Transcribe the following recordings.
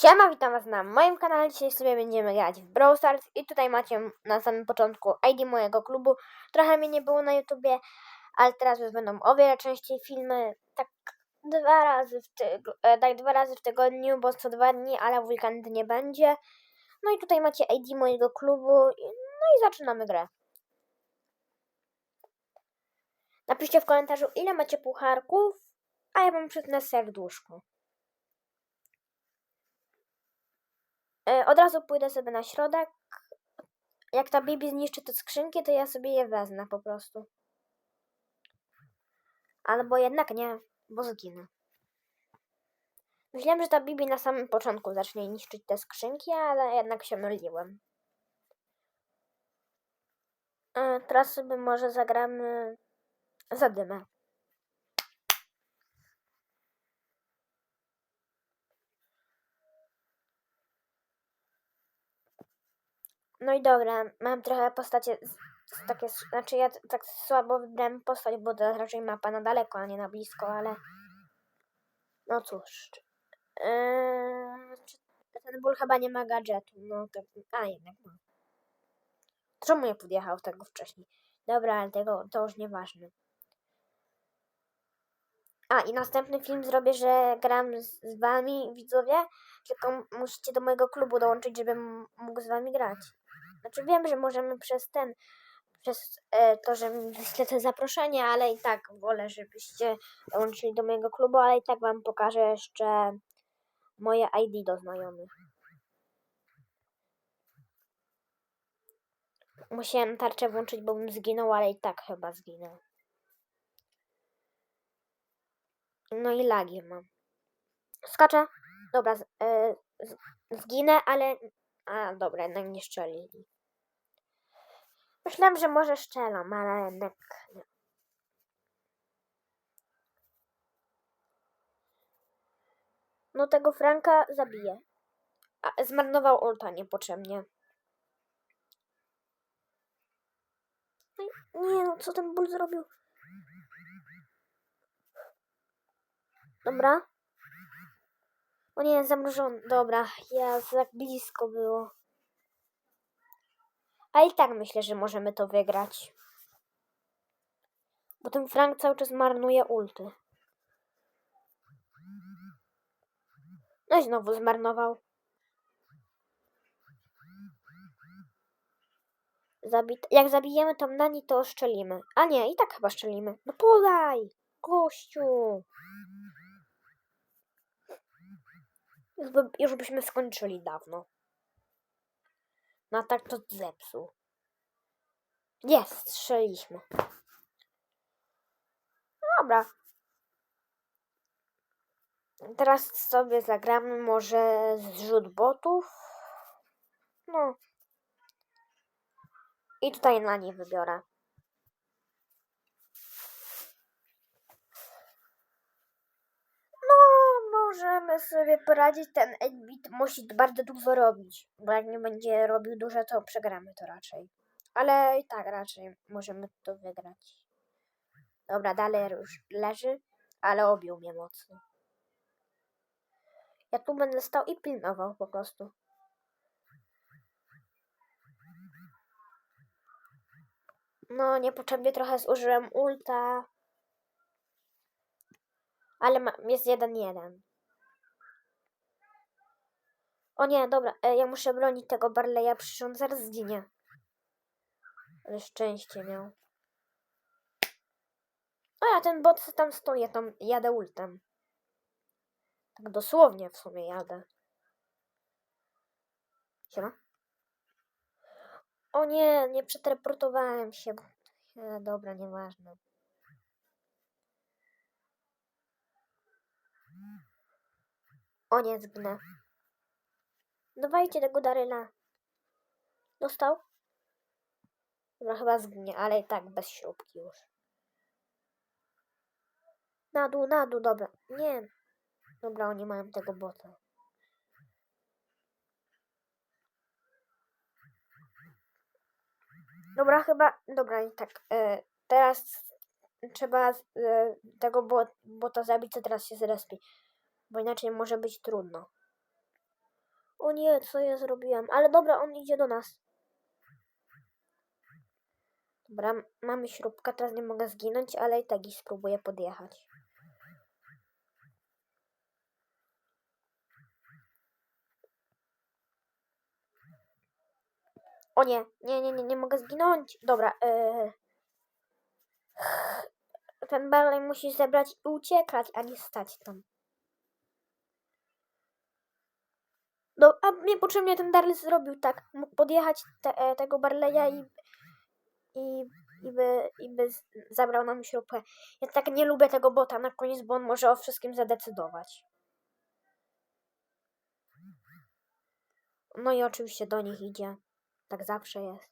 Siema, witam was na moim kanale. Dzisiaj sobie będziemy grać w Brawl Stars i tutaj macie na samym początku ID mojego klubu. Trochę mnie nie było na YouTubie, ale teraz już będą o wiele częściej filmy. Tak dwa razy w, e, tak dwa razy w tygodniu, bo co dwa dni, ale w weekend nie będzie. No i tutaj macie ID mojego klubu. No i zaczynamy grę. Napiszcie w komentarzu, ile macie pucharków, a ja wam przytnę serduszko. Od razu pójdę sobie na środek. Jak ta Bibi zniszczy te skrzynki, to ja sobie je wezmę po prostu. Albo jednak nie, bo zginę. Myślałem, że ta Bibi na samym początku zacznie niszczyć te skrzynki, ale jednak się myliłem. E, Teraz sobie może zagramy za No i dobra, mam trochę postacie takie, znaczy ja tak słabo wybrałem postać, bo to raczej mapa na daleko, a nie na blisko, ale no cóż. Eee, ten ból chyba nie ma gadżetu, no to, a jednak ma. Czemu nie podjechał tego wcześniej? Dobra, ale tego, to już nieważne. A, i następny film zrobię, że gram z, z wami, widzowie, tylko musicie do mojego klubu dołączyć, żebym mógł z wami grać. Znaczy wiem, że możemy przez ten, przez e, to, że wyślecie zaproszenie, ale i tak wolę, żebyście dołączyli do mojego klubu, ale i tak wam pokażę jeszcze moje ID do znajomych. Musiałem tarczę włączyć, bo bym zginął, ale i tak chyba zginął. No i lagi mam. Skaczę. Dobra, z, e, z, zginę, ale... A, dobra, jednak nie szczelili. Myślałem, że może szczelą, ale jednak nie. No tego Franka zabiję. A, zmarnował ulta niepotrzebnie. No Nie no, co ten ból zrobił? Dobra. O nie, zamrożony. Dobra, ja tak blisko było. A i tak myślę, że możemy to wygrać. Bo ten Frank cały czas marnuje ulty. No i znowu zmarnował. Zabit Jak zabijemy tam Nani, to szczelimy. A nie, i tak chyba szczelimy. No podaj! Gościu! Już, by, już byśmy skończyli dawno. No tak to zepsuł. Jest, strzeliśmy. Dobra. Teraz sobie zagramy może zrzut botów. No. I tutaj na nie wybiorę. No, możemy sobie poradzić. Ten 8-bit musi bardzo dużo robić. Bo jak nie będzie robił dużo, to przegramy to raczej. Ale i tak raczej możemy to wygrać. Dobra, dalej już leży, ale obił mnie mocno. Ja tu będę stał i pilnował po prostu. No, niepotrzebnie trochę zużyłem ulta. Ale ma, jest jeden jeden. O nie, dobra, e, ja muszę bronić tego Barleya, przecież on zaraz zginie. Ale szczęście miał. O ja ten bot tam stoi, ja tam jadę ultem. Tak dosłownie w sumie jadę. Siema. O nie, nie przeteleportowałem się. E, dobra, nieważne. O nie, zgnę. Dawajcie tego Daryla. Dostał? Dobra, chyba zgnie, ale i tak bez śrubki już. Na dół, na dół, dobra. Nie. Dobra, oni mają tego bota. Dobra, chyba. Dobra, i tak. E, teraz trzeba e, tego bot, bota zabić, co teraz się zrespi. Bo inaczej może być trudno. O nie, co ja zrobiłam? Ale dobra, on idzie do nas. Dobra, mamy śrubkę, teraz nie mogę zginąć, ale i tak i spróbuję podjechać. O nie, nie, nie, nie, nie mogę zginąć. Dobra, yy... Ten Barley musi zebrać i uciekać, a nie stać tam. No, a niepotrzebnie ten Darley zrobił tak. Mógł podjechać te, e, tego Barleya i, i, i, by, i by zabrał nam śrubkę. Ja tak nie lubię tego bota na koniec, bo on może o wszystkim zadecydować. No i oczywiście do nich idzie. Tak zawsze jest.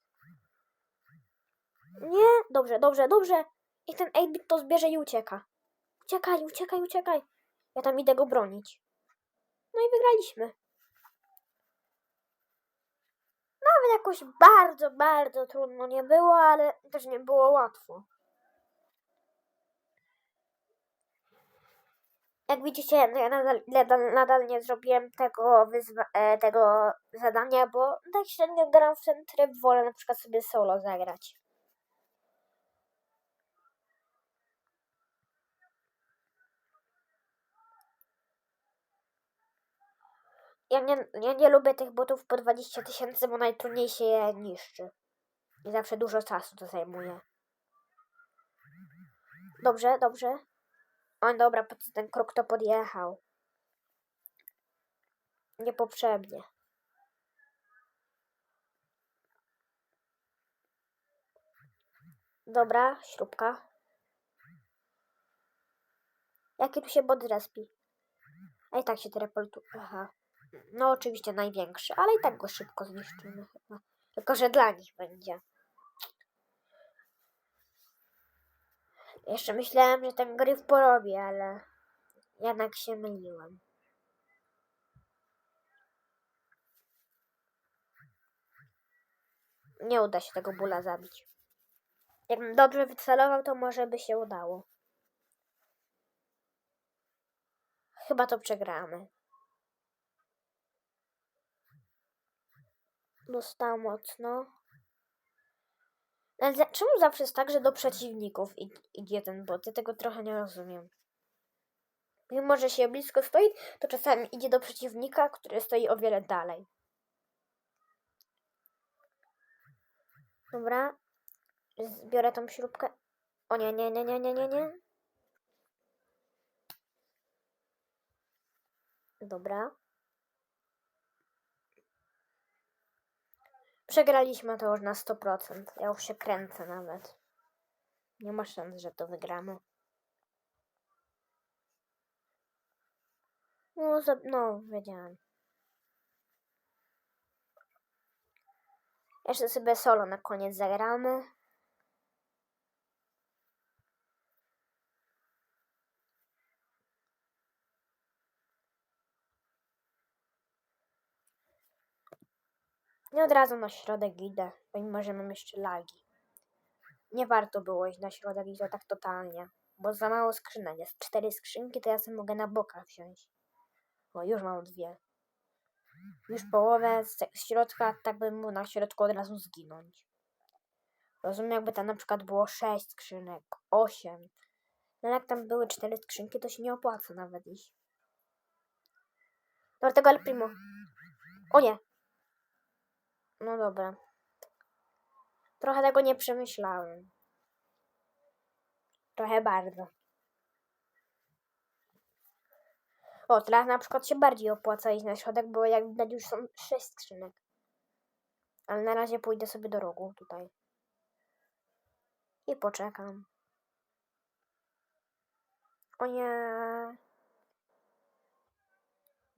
Nie, dobrze, dobrze, dobrze. I ten 8-bit to zbierze i ucieka. Uciekaj, uciekaj, uciekaj. Ja tam idę go bronić. No i wygraliśmy. Nawet jakoś bardzo, bardzo trudno nie było, ale też nie było łatwo. Jak widzicie, no ja nadal, nadal, nadal nie zrobiłem tego, e, tego zadania, bo tak średnio gram w ten tryb, wolę na przykład sobie solo zagrać. Ja nie, ja nie lubię tych botów po 20 tysięcy, bo najtrudniej się je niszczy. I zawsze dużo czasu to zajmuje. Dobrze, dobrze. O, dobra, po co ten krok to podjechał? Niepotrzebnie. Dobra, śrubka. Jaki tu się bot respi? A i tak się teleportuje. Aha. No oczywiście największy, ale i tak go szybko zniszczymy chyba. Tylko, że dla nich będzie. Jeszcze myślałem, że ten gryf porobi, ale jednak się myliłem. Nie uda się tego bóla zabić. Jakbym dobrze wycelował, to może by się udało. Chyba to przegramy. Dostał mocno. Ale czemu zawsze jest tak, że do przeciwników id- idzie ten bot? Ja tego trochę nie rozumiem. Mimo, że się blisko stoi, to czasami idzie do przeciwnika, który stoi o wiele dalej. Dobra. Zbiorę tą śrubkę. O nie, nie, nie, nie, nie, nie, nie. Dobra. Przegraliśmy to już na 100%. Ja już się kręcę nawet. Nie ma szans, że to wygramy. No, za, no, wiedziałem. Jeszcze sobie solo na koniec zagramy. Nie od razu na środek idę, pomimo, że mam jeszcze lagi. Nie warto było iść na środek i tak totalnie, bo za mało skrzynek jest. Cztery skrzynki, to ja sobie mogę na bokach wziąć. O, już mam dwie. Już połowę z, z środka, tak bym mógł na środku od razu zginąć. Rozumiem, jakby tam na przykład było sześć skrzynek, osiem. No jak tam były cztery skrzynki, to się nie opłaca nawet iść. Dobra, tego El Primo. O nie. No dobra. Trochę tego nie przemyślałem. Trochę bardzo. O, teraz na przykład się bardziej opłaca iść na środek, bo jak widać już są sześć skrzynek. Ale na razie pójdę sobie do rogu tutaj. I poczekam. O nie.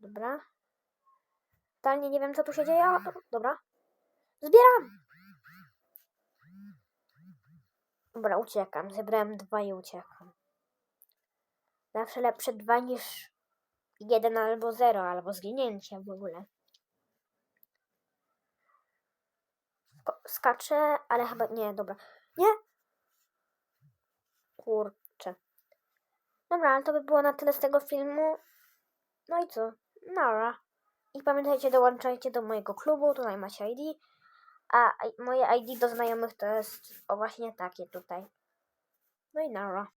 Dobra. Totalnie nie wiem, co tu się dzieje. Dobra. Zbieram! Dobra, uciekam. Zebrałem dwa i uciekam. Zawsze lepsze dwa niż jeden albo zero, albo zginięcie w ogóle. Skaczę, ale chyba nie, dobra. Nie! Kurczę. Dobra, ale to by było na tyle z tego filmu. No i co? Nara. I pamiętajcie, dołączajcie do mojego klubu, tutaj macie ID. A moje ID do znajomych to jest o właśnie takie tutaj. No i nara.